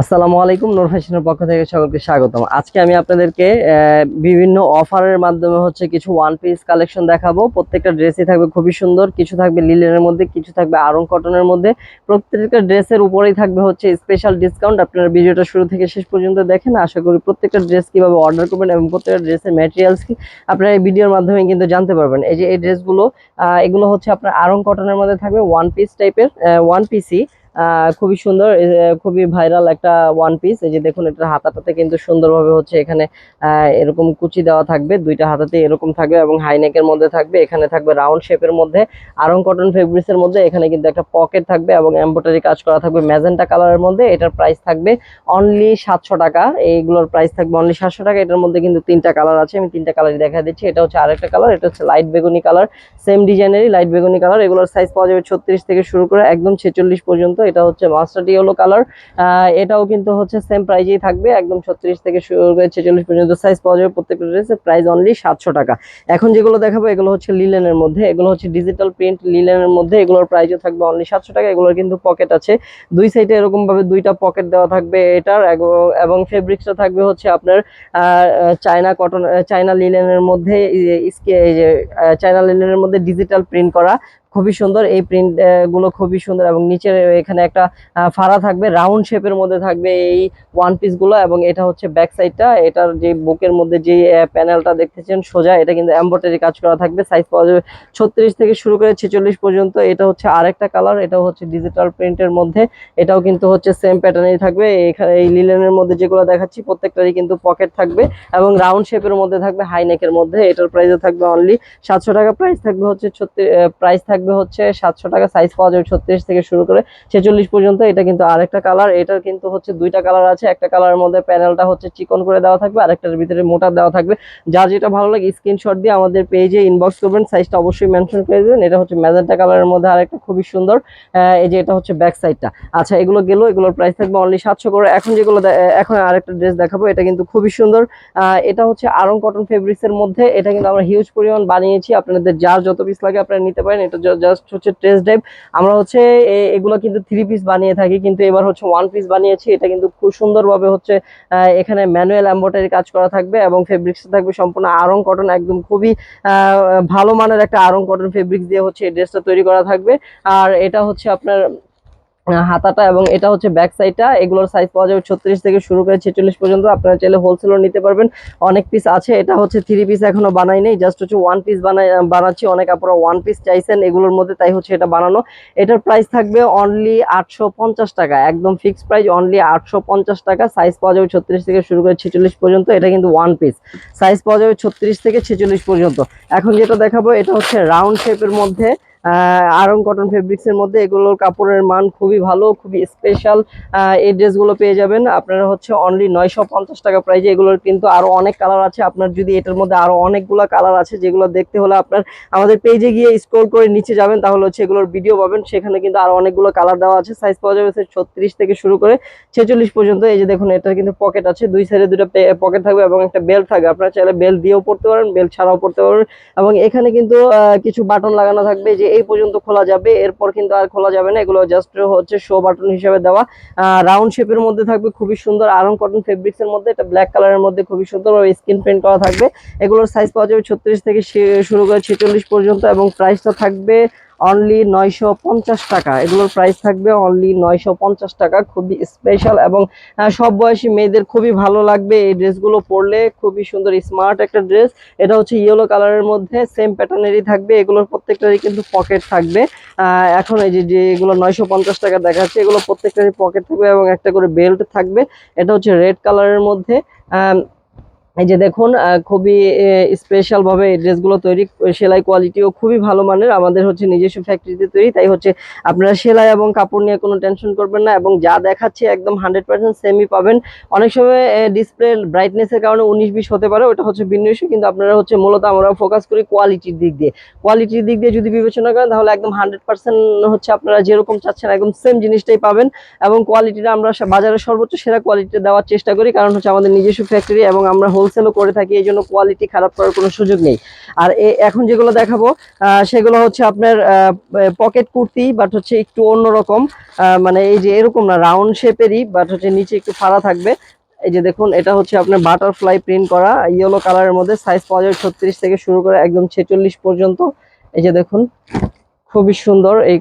আসসালামু আলাইকুম, নূর ফ্যাশনের পক্ষ থেকে সকলকে স্বাগতম। আজকে আমি আপনাদেরকে বিভিন্ন অফারের মাধ্যমে হচ্ছে কিছু ওয়ান পিস কালেকশন দেখাবো। প্রত্যেকটা ড্রেসই থাকবে খুবই সুন্দর, কিছু থাকবে লিলেনের মধ্যে, কিছু থাকবে আরং কটনের মধ্যে। প্রত্যেকটা ড্রেসের উপরেই থাকবে হচ্ছে স্পেশাল ডিসকাউন্ট আপনারা ভিডিওটা শুরু থেকে শেষ পর্যন্ত দেখেন। আশা করি প্রত্যেকটা ড্রেস কীভাবে অর্ডার করবেন এবং প্রত্যেকটা ড্রেসের ম্যাটেরিয়ালস কি আপনারা এই ভিডিওর মাধ্যমে কিন্তু জানতে পারবেন। এই যে এই ড্রেসগুলো এগুলো হচ্ছে আপনার আরং কটনের মধ্যে থাকবে ওয়ান পিস টাইপের ওয়ান পিসই খুবই সুন্দর খুবই ভাইরাল একটা ওয়ান পিস এই যে দেখুন, এটার হাতাটাতে কিন্তু সুন্দরভাবে হচ্ছে এখানে এরকম কুচি দেওয়া থাকবে। দুইটা হাতাতে এরকম থাকবে এবং হাইনেকের মধ্যে থাকবে। এখানে থাকবে রাউন্ড শেপের মধ্যে। আরং কটন ফেব্রিক্স এর মধ্যে এখানে কিন্তু একটা পকেট থাকবে এবং এমব্রয়ডারি কাজ করা থাকবে ম্যাজেন্টা কালারের মধ্যে। এটার প্রাইস থাকবে অনলি সাতশো টাকা। এইগুলোর প্রাইস থাকবে অনলি সাতশো টাকা। এটার মধ্যে কিন্তু তিনটা কালার আছে। আমি তিনটা কালারই দেখা দিচ্ছি। এটা হচ্ছে আরেকটা কালার এটা হচ্ছে লাইট বেগুনি কালার সেম ডিজাইনেরই লাইট বেগুনি কালার এগুলোর সাইজ পাওয়া যাবে ছত্রিশ থেকে শুরু করে একদম ছেচল্লিশ পর্যন্ত। এটা হচ্ছে মাস্টার্ড ইয়েলো কালার এটাও কিন্তু হচ্ছে সেম প্রাইজেই থাকবে, একদম ছত্রিশ থেকে শুরু করে ছেচল্লিশ পর্যন্ত সাইজ পাওয়া যাবে প্রত্যেকটা ড্রেসের প্রাইস অনলি সাতশো টাকা। এখন যেগুলো দেখাবো, এগুলো হচ্ছে লিলেনের মধ্যে, এগুলো হচ্ছে ডিজিটাল প্রিন্ট লিলেনের মধ্যে, এগুলোর প্রাইসও থাকবে অনলি সাতশো টাকা, এগুলোর কিন্তু পকেট আছে। দুই সাইডে এরকমভাবে দুইটা পকেট দেওয়া থাকবে এটার এবং- ফেব্রিক্সটা থাকবে হচ্ছে আপনার চায়না কটন চায়না লিলেনের মধ্যে চায়না লিলেনের মধ্যে ডিজিটাল প্রিন্ট করা। খুবই সুন্দর। এই প্রিন্টগুলো খুবই সুন্দর এবং নিচে এখানে একটা ফাড়া থাকবে রাউন্ড শেপের মধ্যে থাকবে এই ওয়ান পিসগুলো এবং এটা হচ্ছে ব্যাক সাইডটা এটার যে বুকের মধ্যে যে প্যানেলটা দেখতেছেন, সোজা, এটা কিন্তু এমব্রয়ডারি কাজ করা থাকবে। সাইজ পাওয়া যাবে ছত্রিশ থেকে শুরু করে ছেচল্লিশ পর্যন্ত। এটা হচ্ছে আরেকটা কালার এটা হচ্ছে ডিজিটাল প্রিন্টের মধ্যে। এটাও কিন্তু হচ্ছে সেম প্যাটার্নেই থাকবে। এখানে এই লিলেনের মধ্যে যেগুলো দেখাচ্ছি, প্রত্যেকটারই কিন্তু পকেট থাকবে এবং রাউন্ড শেপের মধ্যে থাকবে হাই নেকের মধ্যে। এটার প্রাইসও থাকবে অনলি সাতশো টাকা। প্রাইস থাকবে হচ্ছে ছত্রিশ প্রাইস থাকবে হচ্ছে সাতশো টাকা সাইজ পাওয়া যাবে ছত্রিশ থেকে শুরু করে ছেচল্লিশ পর্যন্ত। এটা কিন্তু আরেকটা কালার এটার কিন্তু হচ্ছে দুইটা কালার আছে। একটা কালারের মধ্যে প্যানেলটা হচ্ছে চিকন করে দেওয়া থাকবে, আরেকটার ভিতরে মোটা দেওয়া থাকবে। যার যেটা ভালো লাগে স্ক্রিনশট দিয়ে আমাদের পেজে ইনবক্স করবেন। সাইজটা অবশ্যই মেনশন করে দেবেন। এটা হচ্ছে ম্যাজেন্টা কালারের মধ্যে আরেকটা খুবই সুন্দর। এই যে এটা হচ্ছে ব্যাক সাইডটা আচ্ছা এগুলো গেলো, এগুলোর প্রাইস থাকবে অনলি সাতশো করে। এখন যেগুলো এখন আরেকটা ড্রেস দেখাবো, এটা কিন্তু খুবই সুন্দর। এটা হচ্ছে আরং কটন ফেব্রিক্স এর মধ্যে। এটা কিন্তু আমরা হিউজ পরিমাণ বানিয়েছি। আপনাদের যার যত পিস লাগে আপনারা নিতে পারেন। এটা জাস্ট হচ্ছে টেস্ট ড্রাইভ আমরা হচ্ছে এগুলো কিন্তু থ্রি পিস বানিয়ে থাকি, কিন্তু এবার হচ্ছে ওয়ান পিস বানিয়েছি। এটা কিন্তু খুব সুন্দরভাবে হচ্ছে এখানে ম্যানুয়াল এম্ব্রয়ডারি কাজ করা থাকবে এবং ফেব্রিক্স থাকবে সম্পূর্ণ আরং কটন একদম খুবই ভালো মানের একটা আরং কটন ফেব্রিক্স দিয়ে হচ্ছে এই ড্রেসটা তৈরি করা থাকবে। আর এটা হচ্ছে আপনার হাতাটা এবং এটা হচ্ছে ব্যাক সাইডটা এগুলোর সাইজ পাওয়া যাবে ছত্রিশ থেকে শুরু করে ছেচল্লিশ পর্যন্ত। আপনারা চাইলে হোলসেলও নিতে পারবেন। অনেক পিস আছে। এটা হচ্ছে থ্রি পিস এখনও বানাই নেই। জাস্ট হচ্ছে ওয়ান পিস বানাই, বানাচ্ছি। অনেক আপনারা ওয়ান পিস চাইছেন এগুলোর মধ্যে, তাই হচ্ছে এটা বানানো। এটার প্রাইস থাকবে অনলি আটশো পঞ্চাশ টাকা। একদম ফিক্সড প্রাইস অনলি আটশো পঞ্চাশ টাকা। সাইজ পাওয়া যাবে ছত্রিশ থেকে শুরু করে ছেচল্লিশ পর্যন্ত। এটা কিন্তু ওয়ান পিস সাইজ পাওয়া যাবে ছত্রিশ থেকে ছেচল্লিশ পর্যন্ত। এখন যেটা দেখাবো, এটা হচ্ছে রাউন্ড শেপের মধ্যে। আরং কটন ফেব্রিক্স এর মধ্যে এগুলোর কাপড়ের মান খুবই ভালো, খুবই স্পেশাল এই ড্রেসগুলো পেয়ে যাবেন। আপনারা হচ্ছে অনলি নয়শো পঞ্চাশ টাকা প্রাইজে এগুলোর কিন্তু আরও অনেক কালার আছে। আপনার যদি এটার মধ্যে আরও অনেকগুলো কালার আছে, যেগুলো দেখতে হলে আপনার আমাদের পেজে গিয়ে স্ক্রল করে নিচে যাবেন। তাহলে হচ্ছে এগুলোর ভিডিও পাবেন। সেখানে কিন্তু আরও অনেকগুলো কালার দেওয়া আছে। সাইজ পাওয়া যাবে ছত্রিশ থেকে শুরু করে ছেচল্লিশ পর্যন্ত। এই যে দেখুন, এটার কিন্তু পকেট আছে। দুই সাইডে দুটো পকেট থাকবে এবং একটা বেল্ট থাকবে। আপনারা চাইলে বেল্ট দিয়েও পড়তে পারেন বেল্ট ছাড়াও পড়তে পারেন এবং এখানে কিন্তু কিছু বাটন লাগানো থাকবে যে এই পর্যন্ত খোলা যাবে। এরপর কিন্তু আর খোলা যাবে না। এগুলো জাস্ট হচ্ছে শো বাটন হিসেবে দেওয়া। রাউন্ড শেপের মধ্যে থাকবে খুবই সুন্দর আরং কটন ফেব্রিক্স এর মধ্যে। এটা ব্ল্যাক কালারের মধ্যে খুবই সুন্দর স্ক্রিন প্রিন্ট করা থাকবে। এগুলোর সাইজ পাওয়া যাবে ছত্রিশ থেকে শুরু করে ছেচল্লিশ পর্যন্ত এবং প্রাইসটা থাকবে অনলি নয়শো পঞ্চাশ টাকা। এগুলোর প্রাইস থাকবে অনলি নয়শো পঞ্চাশ টাকা, খুবই স্পেশাল এবং সব বয়সী মেয়েদের খুবই ভালো লাগবে এই ড্রেসগুলো পরলে। খুবই সুন্দর স্মার্ট একটা ড্রেস এটা হচ্ছে ইয়েলো কালারের মধ্যে সেম প্যাটার্নেরই থাকবে। এগুলোর প্রত্যেকটারই কিন্তু পকেট থাকবে। এখন এই যে এগুলো নয়শো পঞ্চাশ টাকা দেখাচ্ছে, এগুলো প্রত্যেকটারই পকেট থাকবে এবং একটা করে বেল্ট থাকবে। এটা হচ্ছে রেড কালারের মধ্যে। এই যে দেখুন খুবই স্পেশাল ভাবে এই ড্রেসগুলো তৈরি সেলাই কোয়ালিটিও খুবই ভালো মানের। আমাদের হচ্ছে নিজস্ব ফ্যাক্টরিতে তৈরি তাই হচ্ছে আপনারা সেলাই এবং কাপড় নিয়ে কোনো টেনশন করবেন না এবং যা দেখাচ্ছে একদম হান্ড্রেড পার্সেন্ট সেমই পাবেন। অনেক সময় ডিসপ্লে ব্রাইটনেসের কারণে উনিশ বিশ হতে পারে ওটা হচ্ছে issue, কিন্তু আপনারা হচ্ছে মূলত আমরা ফোকাস করি কোয়ালিটির দিক দিয়ে। কোয়ালিটির দিক দিয়ে যদি বিবেচনা করেন তাহলে একদম হান্ড্রেড পার্সেন্ট হচ্ছে আপনারা যেরকম চাচ্ছেন একদম সেম জিনিসটাই পাবেন এবং কোয়ালিটিটা আমরা বাজারে সর্বোচ্চ সেরা কোয়ালিটি দেওয়ার চেষ্টা করি কারণ হচ্ছে আমাদের নিজস্ব ফ্যাক্টরি এবং আমরা হোল হোলসেলও করে থাকি, এই জন্য কোয়ালিটি খারাপ করার কোনো সুযোগ নেই। আর এখন যেগুলো দেখাবো সেগুলো হচ্ছে আপনার পকেট কুর্তি বাট হচ্ছে একটু অন্যরকম মানে এই যে এরকম না রাউন্ড শেপেরই বাট হচ্ছে নিচে একটু ফাড়া থাকবে। এই যে দেখুন, এটা হচ্ছে আপনার বাটারফ্লাই প্রিন্ট করা ইয়েলো কালারের মধ্যে সাইজ পাওয়া যায় ছত্রিশ থেকে শুরু করে একদম ছেচল্লিশ পর্যন্ত। এই যে দেখুন খুবই সুন্দর, এই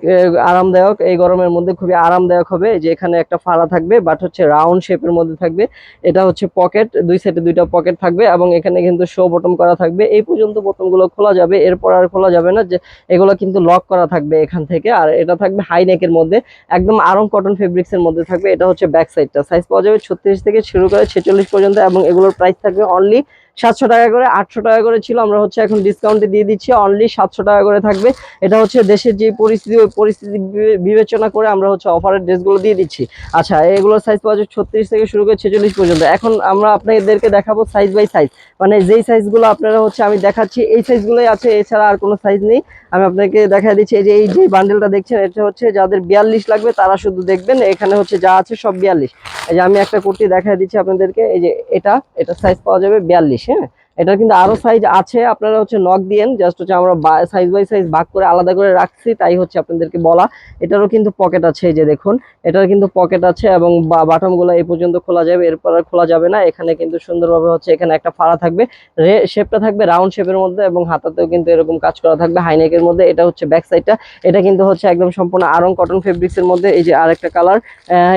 আরামদায়ক, এই গরমের মধ্যে খুবই আরামদায়ক হবে। যে এখানে একটা ফাড়া থাকবে বাট হচ্ছে রাউন্ড শেপের মধ্যে থাকবে। এটা হচ্ছে পকেট দুই সাইডে দুইটা পকেট থাকবে এবং এখানে কিন্তু শো বটম করা থাকবে। এই পর্যন্ত বোতামগুলো খোলা যাবে, এরপর আর খোলা যাবে না যে এগুলো কিন্তু লক করা থাকবে এখান থেকে। আর এটা থাকবে হাই নেকের মধ্যে, একদম আরং কটন ফেব্রিক্স এর মধ্যে থাকবে। এটা হচ্ছে ব্যাক সাইডটা সাইজ পাওয়া যাবে ছত্রিশ থেকে শুরু করে ছেচল্লিশ পর্যন্ত এবং এগুলোর প্রাইস থাকবে অনলি সাতশো টাকা করে, আটশো টাকা করে ছিল। আমরা হচ্ছে এখন ডিসকাউন্টে দিয়ে দিচ্ছি। অনলি সাতশো টাকা করে থাকবে। এটা হচ্ছে দেশের যে পরিস্থিতি, ওই পরিস্থিতি বিবে- বিবেচনা করে আমরা হচ্ছে অফারের ড্রেসগুলো দিয়ে দিচ্ছি। আচ্ছা এগুলোর সাইজ পাওয়া যাচ্ছে ছত্রিশ থেকে শুরু করে ছেচল্লিশ পর্যন্ত। এখন আমরা আপনাদেরকে দেখাবো সাইজ বাই সাইজ মানে যেই সাইজগুলো আপনারা হচ্ছে আমি দেখাচ্ছি, এই সাইজগুলোই আছে। এছাড়া আর কোনো সাইজ নেই। আমি আপনাকে দেখা দিচ্ছি, এই যে এই যে বান্ডেলটা দেখছেন, এটা হচ্ছে যাদের বিয়াল্লিশ লাগবে, তারা শুধু দেখবেন, এখানে হচ্ছে যা আছে সব বিয়াল্লিশ। এই যে আমি একটা কুর্তি দেখা দিচ্ছি আপনাদেরকে, এই যে এটা এটা সাইজ পাওয়া যাবে বিয়াল্লিশ হ্যাঁ? এটা কিন্তু আরও সাইজ আছে, আপনারা হচ্ছে নক দিয়েন জাস্ট হচ্ছে আমরা সাইজ বাই সাইজ ভাগ করে আলাদা করে রাখছি, তাই হচ্ছে আপনাদেরকে বলা। এটারও কিন্তু পকেট আছে এই যে দেখুন, এটার কিন্তু পকেট আছে এবং বাটনগুলো এই পর্যন্ত খোলা যাবে, এরপর আর খোলা যাবে না। এখানে কিন্তু সুন্দরভাবে হচ্ছে এখানে একটা ফাড়া থাকবে, রে শেপটা থাকবে রাউন্ড শেপের মধ্যে এবং হাতাতেও কিন্তু এরকম কাজ করা থাকবে হাইনেকের মধ্যে। এটা হচ্ছে ব্যাক সাইডটা এটা কিন্তু হচ্ছে একদম সম্পূর্ণ আরং কটন ফেব্রিক্স এর মধ্যে। এই যে আরেকটা কালার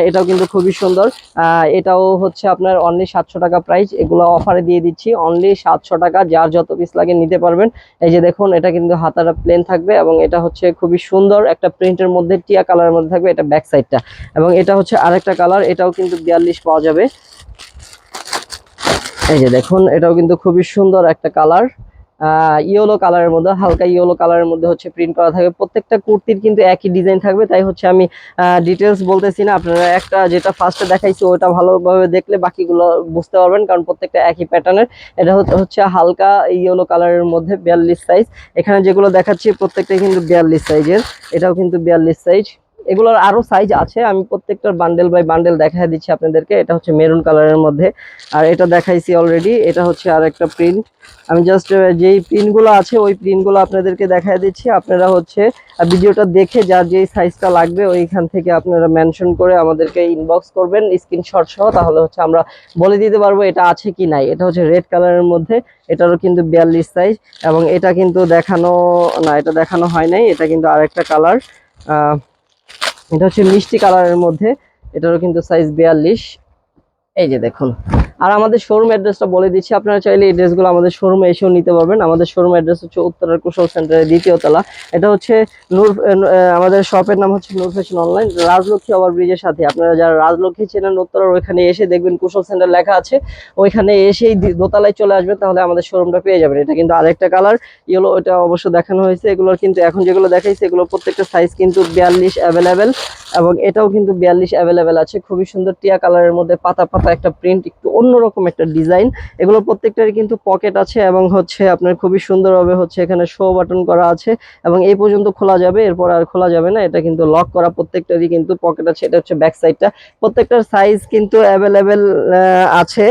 এটাও কিন্তু খুবই সুন্দর। এটাও হচ্ছে আপনার অনলি সাতশো টাকা প্রাইস এগুলো অফারে দিয়ে দিচ্ছি। অনলি সাতশো টাকা, যার যত পিস লাগে নিতে পারবেন। এই যে দেখুন, এটা কিন্তু হাতাটা প্লেন থাকবে এবং এটা হচ্ছে খুবই সুন্দর একটা প্রিন্টের মধ্যে, টিয়া কালারের মধ্যে থাকবে এটা ব্যাক সাইডটা এবং এটা হচ্ছে আরেকটা কালার এটাও কিন্তু বিয়াল্লিশ পাওয়া যাবে। এই যে দেখুন, এটাও কিন্তু খুবই সুন্দর একটা কালার ইয়েলো কালারের মধ্যে, হালকা ইয়েলো কালারের মধ্যে হচ্ছে প্রিন্ট করা থাকবে। প্রত্যেকটা কুর্তির কিন্তু একই ডিজাইন থাকবে, তাই হচ্ছে আমি ডিটেলস বলতেছি না। আপনারা একটা যেটা ফার্স্টে দেখাইছি ওটা ভালোভাবে দেখলে বাকিগুলো বুঝতে পারবেন, কারণ প্রত্যেকটা একই প্যাটার্নের এটা হচ্ছে- হালকা ইয়েলো কালারের মধ্যে বিয়াল্লিশ সাইজ এখানে যেগুলো দেখাচ্ছি প্রত্যেকটা কিন্তু বিয়াল্লিশ সাইজের এটাও কিন্তু বিয়াল্লিশ সাইজ এগুলোর আরও সাইজ আছে। আমি প্রত্যেকটার বান্ডেল বাই বান্ডেল দেখা দিচ্ছি আপনাদেরকে। এটা হচ্ছে মেরুন কালারের মধ্যে। আর এটা দেখাইছি অলরেডি এটা হচ্ছে আর একটা প্রিন্ট আমি জাস্ট যেই প্রিন্টগুলো আছে, ওই প্রিন্টগুলো আপনাদেরকে দেখাই দিচ্ছি। আপনারা হচ্ছে ভিডিওটা দেখে যার যেই সাইজটা লাগবে, ওইখান থেকে আপনারা মেনশন করে আমাদেরকে ইনবক্স করবেন স্ক্রিনশট সহ। তাহলে হচ্ছে আমরা বলে দিতে পারব এটা আছে কি নাই। এটা হচ্ছে রেড কালারের মধ্যে। এটারও কিন্তু বিয়াল্লিশ সাইজ এবং এটা কিন্তু দেখানো, না, এটা দেখানো হয় নাই। এটা কিন্তু আরেকটা কালার এটা হচ্ছে মিষ্টি কালারের মধ্যে। এটারও কিন্তু সাইজ বিয়াল্লিশ। এই যে দেখুন। আর আমাদের শোরুম অ্যাড্রেসটা বলে দিচ্ছি, আপনারা চাইলে এই ড্রেসগুলো আমাদের শোরুমে এসেও নিতে পারবেন। আমাদের শোরুম অ্যাড্রেস হচ্ছে উত্তরার কুশল সেন্টারের দ্বিতীয় তলা। এটা হচ্ছে নূর আমাদের শপের নাম হচ্ছে Noor fashion online Rajlakshmi over ব্রিজের সাথে। আপনারা যারা রাজলক্ষ্মী চেনেন, উত্তরার ওইখানে এসে দেখবেন কুশল সেন্টার লেখা আছে। ওইখানে এসেই দোতলায় চলে আসবেন, তাহলে আমাদের শোরুমটা পেয়ে যাবেন। এটা কিন্তু আরেকটা কালার ইয়েলো এটা অবশ্য দেখানো হয়েছে। এগুলোর কিন্তু এখন যেগুলো দেখাইছে এগুলো প্রত্যেকটা সাইজ কিন্তু বিয়াল্লিশ অ্যাভেলেবেল এবং এটাও কিন্তু বিয়াল্লিশ অ্যাভেলেবেল আছে। খুবই সুন্দর টিয়া কালারের মধ্যে পাতা পাতা একটা প্রিন্ট একটু অন্যরকম একটা ডিজাইন এগুলো প্রত্যেকটারই কিন্তু পকেট আছে এবং হচ্ছে আপনার খুবই সুন্দরভাবে হচ্ছে এখানে শো বাটন করা আছে এবং এই পর্যন্ত খোলা যাবে, এরপর আর খোলা যাবে না। এটা কিন্তু লক করা প্রত্যেকটারই কিন্তু পকেট আছে। এটা হচ্ছে ব্যাক সাইডটা প্রত্যেকটার সাইজ কিন্তু অ্যাভেলেবেল আছে।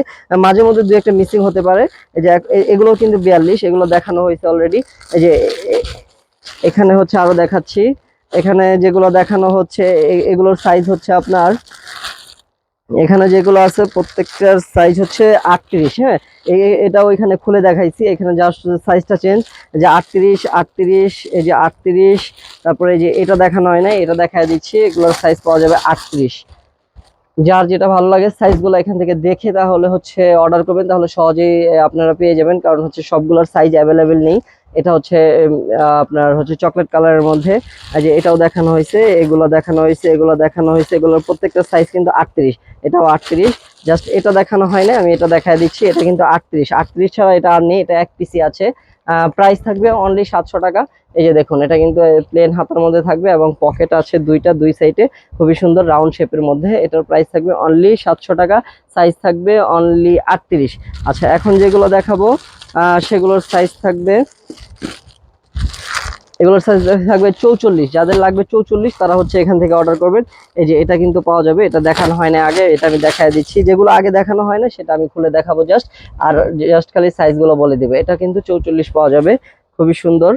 মাঝে মধ্যে দু একটা মিসিং হতে পারে। এই যে এগুলো কিন্তু বিয়াল্লিশ, এগুলো দেখানো হয়েছে অলরেডি এই যে এখানে হচ্ছে আরও দেখাচ্ছি। এখানে যেগুলো দেখানো হচ্ছে এগুলোর সাইজ হচ্ছে আপনার এখানে যেগুলো আছে, প্রত্যেকটার সাইজ হচ্ছে আটত্রিশ হ্যাঁ? এটাও এখানে খুলে দেখাইছি। এখানে জাস্ট সাইজটা চেঞ্জ যে আটত্রিশ আটত্রিশ, এই যে আটত্রিশ, তারপরে যে এটা দেখানো হয় না এটা দেখা দিচ্ছি। এগুলোর সাইজ পাওয়া যাবে আটত্রিশ। যার যেটা ভালো লাগে সাইজগুলো এখান থেকে দেখে তাহলে হচ্ছে অর্ডার করবেন, তাহলে সহজেই আপনারা পেয়ে যাবেন। কারণ হচ্ছে সবগুলোর সাইজ অ্যাভেলেবেল নেই। এটা হচ্ছে আপনার হচ্ছে চকলেট কালারের মধ্যে। যে এটাও দেখানো হয়েছে, এগুলো দেখানো হয়েছে, এগুলো দেখানো হয়েছে। এগুলোর প্রত্যেকটা সাইজ কিন্তু আটত্রিশ। এটাও আটত্রিশ। জাস্ট এটা দেখানো হয় না আমি এটা দেখায় দিচ্ছি। এটা কিন্তু আটত্রিশ। আটত্রিশ ছাড়া এটা আর নেই, এটা এক পিসি আছে। প্রাইস থাকবে অনলি সাতশো টাকা। এই যে দেখুন, এটা কিন্তু প্লেন হাতার মধ্যে থাকবে এবং পকেট আছে দুইটা, দুই সাইডে খুবই সুন্দর রাউন্ড শেপের মধ্যে। এটার প্রাইস থাকবে অনলি সাতশো টাকা সাইজ থাকবে অনলি আটত্রিশ। আচ্ছা এখন যেগুলো দেখাবো সেগুলোর সাইজ থাকবে এগুলোর সাইজ থাকবে চৌচল্লিশ। যাদের লাগবে চৌচল্লিশ, তারা হচ্ছে এখান থেকে অর্ডার করবেন। এই যে এটা কিন্তু পাওয়া যাবে, এটা দেখানো হয় না আগে, এটা আমি দেখায় দিচ্ছি। যেগুলো আগে দেখানো হয় না সেটা আমি খুলে দেখাবো জাস্ট আর জাস্ট খালি সাইজগুলো বলে দেবে। এটা কিন্তু চৌচল্লিশ পাওয়া যাবে, খুবই সুন্দর।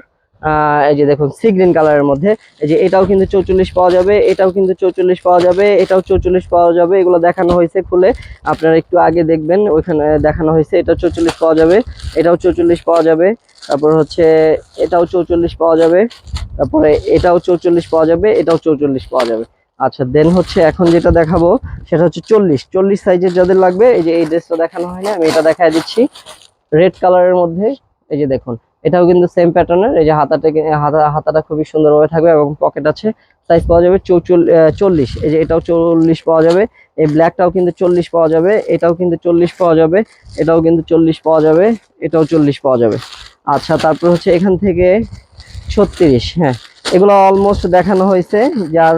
এই যে দেখুন সি গ্রিন কালারের মধ্যে। এই যে এটাও কিন্তু চৌচল্লিশ পাওয়া যাবে, এটাও কিন্তু চৌচল্লিশ পাওয়া যাবে, এটাও চৌচল্লিশ পাওয়া যাবে। এগুলো দেখানো হয়েছে খুলে। আপনারা একটু আগে দেখবেন, ওইখানে দেখানো হয়েছে এটা চৌচল্লিশ পাওয়া যাবে, এটাও চৌচল্লিশ পাওয়া যাবে। তারপর হচ্ছে, এটাও চৌচল্লিশ পাওয়া যাবে, তারপরে এটাও চৌচল্লিশ পাওয়া যাবে, এটাও চৌচল্লিশ পাওয়া যাবে। আচ্ছা দেন হচ্ছে এখন যেটা দেখাবো, সেটা হচ্ছে চল্লিশ। চল্লিশ সাইজের যাদের লাগবে, এই যে এই ড্রেসটা দেখানো হয় না, আমি এটা দেখায় দিচ্ছি। রেড কালারের মধ্যে, এই যে দেখুন এটাও কিন্তু সেম প্যাটার্নের এই যে হাতাটা হাতা হাতাটা খুবই সুন্দরভাবে থাকবে এবং পকেট আছে। সাইজ পাওয়া যাবে চল্লিশ। এই যে এটাও চল্লিশ পাওয়া যাবে। এই ব্ল্যাকটাও কিন্তু চল্লিশ পাওয়া যাবে। এটাও কিন্তু চল্লিশ পাওয়া যাবে। এটাও কিন্তু চল্লিশ পাওয়া যাবে। এটাও চল্লিশ পাওয়া যাবে। আচ্ছা তারপর হচ্ছে এখান থেকে ছত্রিশ। হ্যাঁ এগুলো অলমোস্ট দেখানো হয়েছে। যার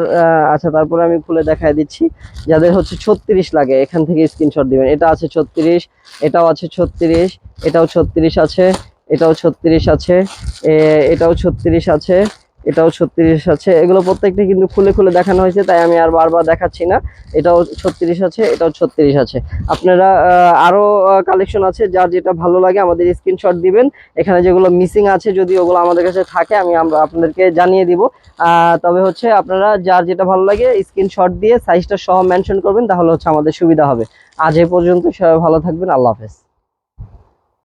আচ্ছা তারপরে আমি খুলে দেখায় দিচ্ছি। যাদের হচ্ছে ছত্রিশ লাগে, এখান থেকে স্ক্রিনশট দিবেন। এটা আছে ছত্রিশ, এটাও আছে ছত্রিশ, এটাও ছত্রিশ আছে। এটাও ছত্রিশ আছে। এটাও ছত্রিশ আছে, এটাও ছত্রিশ আছে। এগুলো প্রত্যেকটা কিন্তু খুলে খুলে দেখানো হয়েছে, তাই আমি আর বারবার দেখাচ্ছি না। এটাও ছত্রিশ আছে, এটাও ছত্রিশ আছে। আপনারা আরও কালেকশন আছে, যার যেটা ভালো লাগে আমাদের স্ক্রিনশট দিবেন। এখানে যেগুলো মিসিং আছে, যদি ওগুলো আমাদের কাছে থাকে, আমি আমরা আপনাদেরকে জানিয়ে দিব। তবে হচ্ছে আপনারা যার যেটা ভালো লাগে স্ক্রিনশট দিয়ে সাইজটা সহ মেনশন করবেন, তাহলে হচ্ছে আমাদের সুবিধা হবে। আজ এ পর্যন্ত সবাই ভালো থাকবেন, আল্লাহ হাফেজ।